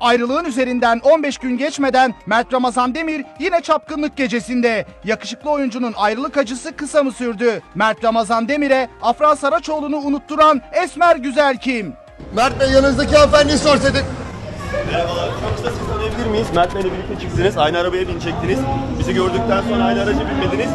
Ayrılığın üzerinden 15 gün geçmeden Mert Ramazan Demir yine çapkınlık gecesinde. Yakışıklı oyuncunun ayrılık acısı kısa mı sürdü? Mert Ramazan Demir'e Afra Saraçoğlu'nu unutturan esmer güzel kim? Mert Bey yanınızdaki hanımefendiyi sorsaydık. Merhabalar, çok kısa sizi tanıyabilir miyiz? Mert Bey'le birlikte çıktınız, aynı arabaya binecektiniz. Bizi gördükten sonra aynı araca binmediniz.